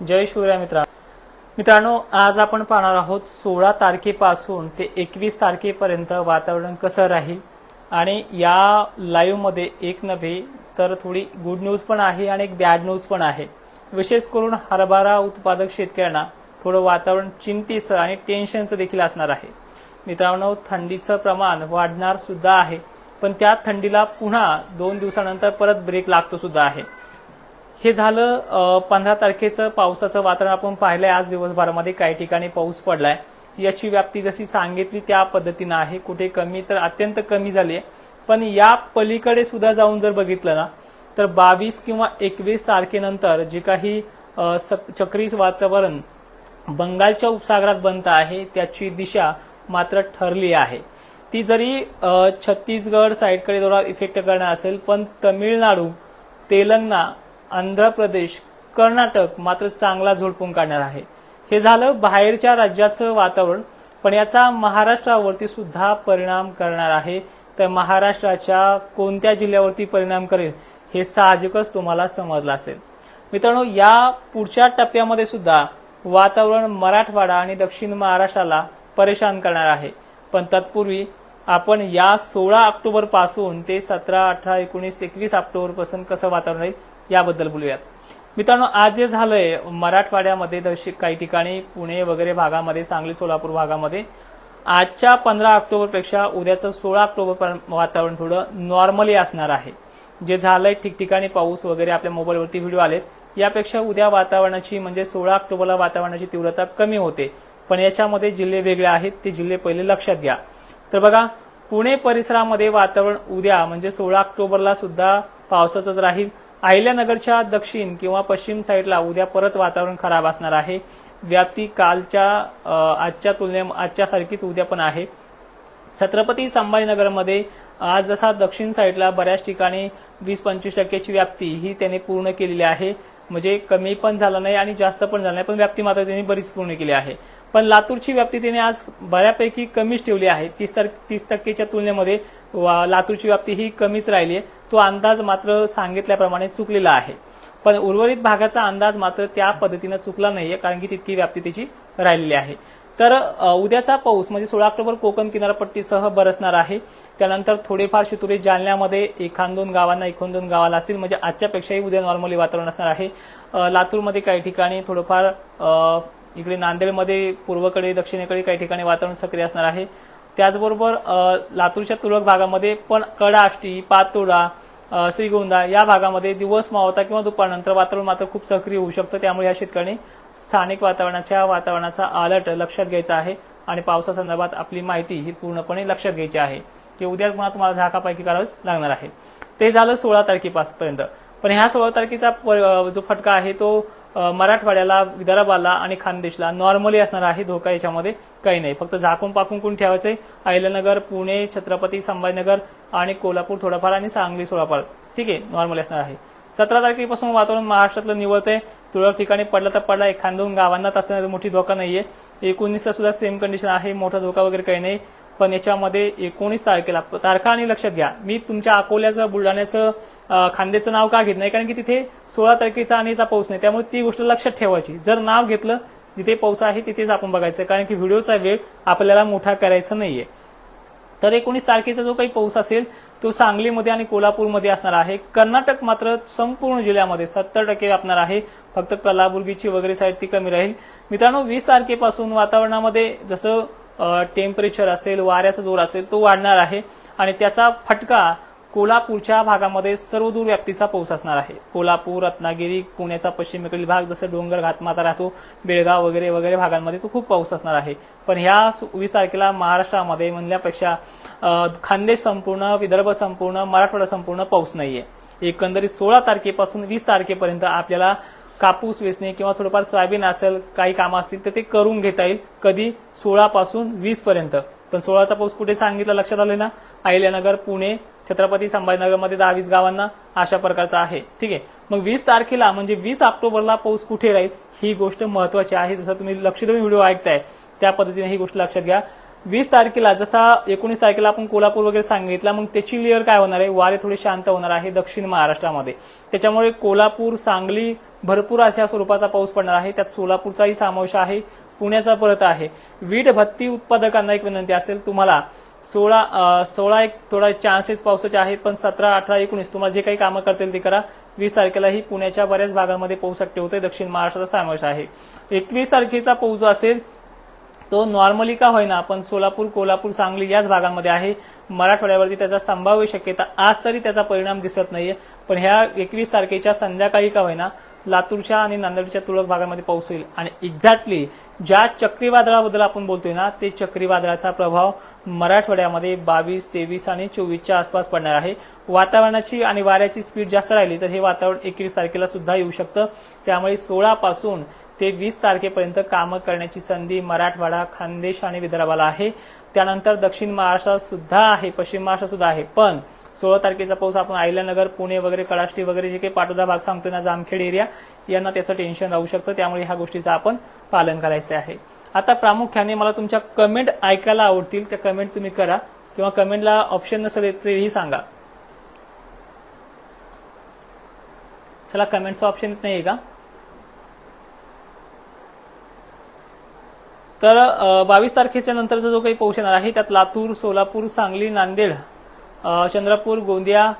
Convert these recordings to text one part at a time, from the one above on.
जय शिवराय मित्रा. मित्रांनो आज आपण पाहणार आहोत सोळा तारखेपासून ते एकवीस तारखेपर्यंत वातावरण कसं राहील? आणि या लाईव्हमध्ये एक नव्हे तर थोडी गुड न्यूज पण आहे आणि एक बॅड न्यूज पण आहे. विशेष करून हरभरा उत्पादक शेतकऱ्यांना थोडं वातावरण चिंतेचं आणि टेन्शनचं देखील असणार आहे. मित्रांनो थंडीचं प्रमाण वाढणार सुद्धा आहे पण त्या थंडीला पुन्हा दोन दिवसानंतर परत ब्रेक लागतो सुद्धा आहे. हे झालं पंधरा तारखेचं पावसाचं वातावरण आपण पाहिलंय. आज दिवसभरामध्ये काही ठिकाणी पाऊस पडलाय. याची व्याप्ती जशी सांगितली त्या पद्धतीनं आहे. कुठे कमी तर अत्यंत कमी झाली आहे पण या पलीकडे सुद्धा जाऊन जर बघितलं ना तर बावीस किंवा एकवीस तारखेनंतर जे काही चक्रीस सक- वातावरण बंगालच्या उपसागरात बनत आहे त्याची दिशा मात्र ठरली आहे. ती जरी छत्तीसगड साईडकडे थोडा इफेक्ट करणार असेल पण तमिळनाडू तेलंगणा आंध्र प्रदेश कर्नाटक मात्र चांगला झोडपून काढणार आहे. हे झालं बाहेरच्या राज्याचं वातावरण पण याचा महाराष्ट्रावरती सुद्धा परिणाम करणार आहे. तर महाराष्ट्राच्या कोणत्या जिल्ह्यावरती परिणाम करेल हे साहजिकच तुम्हाला समजलं असेल. मित्रांनो या पुढच्या टप्प्यामध्ये सुद्धा वातावरण मराठवाडा आणि दक्षिण महाराष्ट्राला परेशान करणार आहे. पण तत्पूर्वी आपण या सोळा ऑक्टोबरपासून ते सतरा अठरा एकोणीस एकवीस ऑक्टोबरपासून कसं वातावरण राहील याबद्दल बोलूयात. मित्रांनो आज जे झालंय मराठवाड्यामध्ये दक्षिण काही ठिकाणी पुणे वगैरे भागामध्ये सांगली सोलापूर भागामध्ये आजच्या पंधरा ऑक्टोबरपेक्षा उद्याचं सोळा ऑक्टोबर वातावरण थोडं नॉर्मली असणार आहे. जे झालंय ठिकठिकाणी पाऊस वगैरे आपल्या मोबाईलवरती व्हिडिओ आलेत यापेक्षा उद्या वातावरणाची म्हणजे सोळा ऑक्टोबरला वातावरणाची तीव्रता कमी होते. पण याच्यामध्ये जिल्हे वेगळे आहेत ते जिल्हे पहिले लक्षात घ्या. तर बघा पुणे परिसरामध्ये वातावरण उद्या म्हणजे सोळा ऑक्टोबरला सुद्धा पावसाचंच राहील. अहिल्यानगरच्या दक्षिण किंवा पश्चिम साईडला उद्या परत वातावरण खराब असणार आहे. व्याप्ती कालच्या आजच्या तुलने आजच्या सारखीच उद्या पण आहे. छत्रपती संभाजीनगरमध्ये आज जसा दक्षिण साईडला बऱ्याच ठिकाणी वीस पंचवीस टक्क्याची व्याप्ती ही त्याने पूर्ण केलेली आहे. म्हणजे कमी पण झालं नाही आणि जास्त पण झालं नाही पण व्याप्ती मात्र त्यांनी बरीच पूर्ण केली आहे. पण लातूरची व्याप्ती त्यांनी आज बऱ्यापैकी कमीच ठेवली आहे. तीस तर तीस टक्केच्या तुलनेमध्ये वा- लातूरची व्याप्ती ही कमीच राहिली आहे. तो अंदाज मात्र सांगितल्याप्रमाणे चुकलेला आहे. पण उर्वरित भागाचा अंदाज मात्र त्या पद्धतीनं चुकला नाहीये कारण की तितकी व्याप्ती त्याची राहिलेली आहे. तर उद्याचा पाऊस म्हणजे सोळा ऑक्टोबर कोकण किनारपट्टीसह बरसणार आहे. त्यानंतर थोडेफार शितुरे जालन्यामध्ये एखाद दोन गावांना एकोण दोन गावाला असतील म्हणजे आजच्यापेक्षाही उद्या नॉर्मली वातावरण असणार आहे. लातूरमध्ये काही ठिकाणी थोडंफार इकडे नांदेडमध्ये पूर्वकडे दक्षिणेकडे काही ठिकाणी वातावरण सक्रिय असणार आहे. त्याचबरोबर लातूरच्या तुरळक भागामध्ये पण कडाष्टी पातोडा श्रीगोंदा या भागामध्ये दिवस मावता किंवा दुपारनंतर वातावरण मात्र खूप सक्रिय होऊ शकतं. त्यामुळे या शेतकऱ्यांनी स्थानिक वातावरणाच्या वातावरणाचा अलर्ट लक्षात घ्यायचा आहे आणि पावसासंदर्भात आपली माहिती ही पूर्णपणे लक्षात घ्यायची आहे. की उद्या पुन्हा तुम्हाला झाकापैकी करावंच लागणार आहे. ते झालं सोळा तारखेपासपर्यंत. पण ह्या सोळा तारखेचा प- जो फटका आहे तो मराठवाड्याला विदर्भाला आणि खानदेशला नॉर्मली असणार आहे धोका याच्यामध्ये काही नाही. फक्त झाकून पाकून कोण ठेवायचंय? अहिल्यानगर पुणे छत्रपती संभाजीनगर आणि कोल्हापूर थोडाफार आणि सांगली सोळाफार ठीक आहे नॉर्मली असणार आहे. सतरा तारखेपासून वातावरण महाराष्ट्रातलं निवळतंय. तुरळक ठिकाणी पडला तर पडला. एखाद दोन गावांना तसं मोठी धोका नाहीये. एकोणीसला सुद्धा सेम कंडिशन आहे. मोठा धोका वगैरे काही नाही. पण याच्यामध्ये एकोणीस तारखेला तारखा आणि लक्षात घ्या. मी तुमच्या अकोल्याचं बुलढाण्याचं खांद्याचं नाव का घेत नाही? कारण की तिथे सोळा तारखेचा आणि याचा पाऊस नाही. त्यामुळे ती गोष्ट लक्षात ठेवायची. जर नाव घेतलं जिथे पाऊस आहे तिथेच आपण बघायचं. कारण की व्हिडिओचा वेळ आपल्याला मोठा करायचा नाहीये. तर एकोणीस तारखेचा जो काही पाऊस असेल तो सांगलीमध्ये आणि कोल्हापूरमध्ये असणार आहे. कर्नाटक मात्र संपूर्ण जिल्ह्यामध्ये सत्तर टक्के व्यापणार आहे. फक्त कलाबुर्गीची वगैरे साईड ती कमी राहील. मित्रांनो वीस तारखेपासून वातावरणामध्ये जसं टेम्परेचर असेल वाऱ्याचा जोर असेल तो वाढणार आहे. आणि त्याचा फटका कोल्हापूरच्या भागामध्ये सर्वदूर व्याप्तीचा पाऊस असणार आहे. कोल्हापूर रत्नागिरी पुण्याचा पश्चिमेकडील भाग जसं डोंगर घातमाता राहतो बेळगाव वगैरे वगैरे भागांमध्ये तो खूप पाऊस असणार आहे. पण ह्या वीस तारखेला महाराष्ट्रामध्ये म्हणल्यापेक्षा खानदेश संपूर्ण विदर्भ संपूर्ण मराठवाडा संपूर्ण पाऊस नाहीये. एकंदरीत सोळा तारखेपासून वीस तारखेपर्यंत आपल्याला कापूस वेचणे किंवा थोडंफार सोयाबीन असेल काही कामं असतील तर ते करून घेता येईल. कधी? सोळा पासून वीस पर्यंत पण सोळाचा पाऊस कुठे सांगितलं? लक्षात आलं ना? अहिल्यानगर पुणे छत्रपती संभाजीनगरमध्ये दहा वीस गावांना अशा प्रकारचा आहे. ठीक आहे? मग वीस तारखेला म्हणजे वीस ऑक्टोबरला पाऊस कुठे राहील? ही गोष्ट महत्वाची आहे. जसं तुम्ही लक्ष देऊन व्हिडिओ ऐकताय त्या पद्धतीने ही गोष्ट लक्षात घ्या. वीस तारखेला जसा एकोणीस तारखेला आपण कोल्हापूर वगैरे सांगितला मग त्याची लेअर काय होणार आहे? वारे थोडे शांत होणार आहे दक्षिण महाराष्ट्रामध्ये. त्याच्यामुळे कोल्हापूर सांगली भरपूर अशा स्वरूपाचा पाऊस पडणार आहे. त्यात सोलापूरचाही समावेश आहे पुण्याचा परत आहे. वीट भत्ती उत्पादकांना एक विनंती असेल तुम्हाला सोळा सोळा एक थोडा चान्सेस पावसाचे आहेत पण सतरा अठरा एकोणीस तुम्हाला जे काही कामं करतील ते करा. वीस तारखेलाही पुण्याच्या बऱ्याच भागांमध्ये पाऊस शक्य होते दक्षिण महाराष्ट्राचा समावेश आहे. एकवीस तारखेचा पाऊस जो असेल तो नॉर्मली का होईना पण सोलापूर कोल्हापूर सांगली याच भागांमध्ये आहे. मराठवाड्यावरती त्याचा संभाव्य शक्यता आज तरी त्याचा परिणाम दिसत नाहीये. पण ह्या एकवीस तारखेच्या संध्याकाळी का होईना लातूरच्या आणि नांदेडच्या तुरळक भागामध्ये पाऊस होईल. आणि एक्झॅक्टली ज्या चक्रीवादळाबद्दल आपण बोलतोय ना ते चक्रीवादळाचा प्रभाव मराठवाड्यामध्ये बावीस तेवीस आणि चोवीसच्या आसपास पडणार आहे. वातावरणाची आणि वाऱ्याची स्पीड जास्त राहिली तर हे वातावरण एकवीस तारखेला सुद्धा येऊ शकतं. त्यामुळे सोळापासून ते वीस तारखेपर्यंत कामं करण्याची संधी मराठवाडा खानदेश आणि विदर्भाला आहे. त्यानंतर दक्षिण महाराष्ट्रात सुद्धा आहे पश्चिम महाराष्ट्रात सुद्धा आहे. पण सोळा तारखेचा पाऊस आपण आयल्यानगर पुणे वगैरे कळाष्टी वगैरे जे काही पाटोदा भाग सांगतोय ना जामखेड एरिया यांना त्याचं टेन्शन राहू शकतं. त्यामुळे ह्या गोष्टीचं आपण पालन करायचं आहे. आता प्रामुख्याने मला तुमच्या कमेंट ऐकायला आवडतील त्या कमेंट तुम्ही करा. किंवा कमेंटला ऑप्शन नसेल तरीही सांगा. चला कमेंटचं ऑप्शन येत नाही का? तर बावीस तारखेच्या नंतरचा जो काही पाऊस येणार आहे त्यात लातूर सोलापूर सांगली नांदेड चंद्रपूर गोंदिया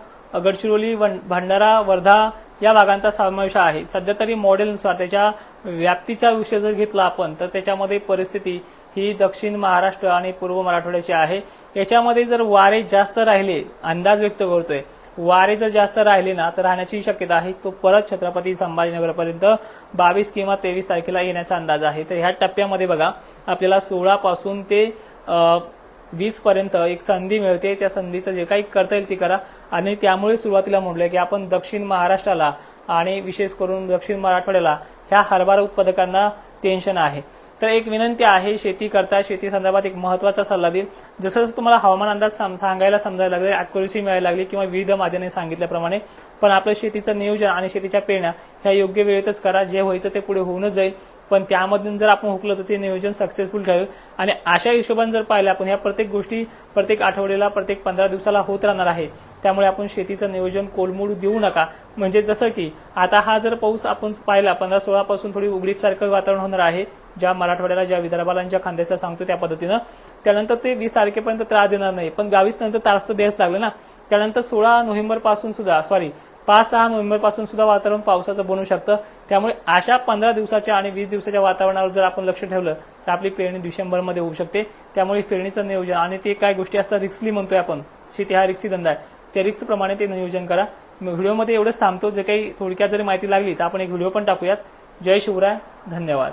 गडचिरोली वन- भंडारा वर्धा या भागांचा समावेश आहे. सध्या तरी मॉडेलनुसार त्याच्या व्याप्तीचा विषय जर घेतला आपण तर त्याच्यामध्ये परिस्थिती ही दक्षिण महाराष्ट्र आणि पूर्व मराठवाड्याची आहे. याच्यामध्ये जर वारे जास्त राहिले अंदाज व्यक्त करतोय वारे जर जास्त राहिले ना तर राहण्याची शक्यता आहे. तो परत छत्रपती संभाजीनगरपर्यंत बावीस किंवा तेवीस तारखेला येण्याचा अंदाज आहे. तर ह्या टप्प्यामध्ये बघा आपल्याला सोळा पासून ते वीस पर्यंत एक संधी मिळते. त्या संधीचं जे काही करता येईल ती करा. आणि त्यामुळे सुरुवातीला म्हटलं की आपण दक्षिण महाराष्ट्राला आणि विशेष करून दक्षिण मराठवाड्याला ह्या हरभरा उत्पादकांना टेन्शन आहे. तर एक विनंती आहे शेती करता शेती संदर्भात एक महत्त्वाचा सल्ला देईल. जसं जसं तुम्हाला हवामान अंदाज सांगायला समजायला लागले अॅक्युरेसी मिळायला लागली किंवा विविध माध्यमाने सांगितल्याप्रमाणे पण आपलं शेतीचं नियोजन आणि शेतीच्या पेरण्या ह्या योग्य वेळेतच करा. जे व्हायचं ते पुढे होऊनच जाईल. पण त्यामधून जर आपण हुकलं तर ते नियोजन सक्सेसफुल ठरेल. आणि अशा हिशोबाने जर पाहिलं आपण ह्या प्रत्येक गोष्टी प्रत्येक आठवड्याला प्रत्येक पंधरा दिवसाला होत राहणार आहे. त्यामुळे आपण शेतीचं नियोजन कोलमोड देऊ नका. म्हणजे जसं की आता हा जर पाऊस आपण पाहिला पंधरा सोळापासून थोडी उघडीपसारखं वातावरण होणार आहे ज्या मराठवाड्याला ज्या विदर्भाला आणि ज्या खानदेशला सांगतो त्या पद्धतीनं. त्यानंतर ते वीस तारखेपर्यंत त्रास देणार नाही. पण बावीस नंतर त्रास तर द्यायच लागलं ना. त्यानंतर सोळा नोव्हेंबरपासून सुद्धा सॉरी पाच सहा नोव्हेंबरपासून सुद्धा वातावरण पावसाचं बनू शकतं. त्यामुळे अशा पंधरा दिवसाच्या आणि वीस दिवसाच्या वातावरणावर जर आपण लक्ष ठेवलं तर आपली पेरणी डिसेंबरमध्ये होऊ शकते. त्यामुळे पेरणीचं नियोजन आणि ते काय गोष्टी असतात रिक्सली म्हणतोय आपण. शेती हा रिक्सी धंदा आहे. त्या रिक्सप्रमाणे ते नियोजन करा. व्हिडिओमध्ये एवढंच थांबतो. जे काही थोडक्यात जरी माहिती लागली तर आपण एक व्हिडिओ पण टाकूयात. जय शिवराय. धन्यवाद.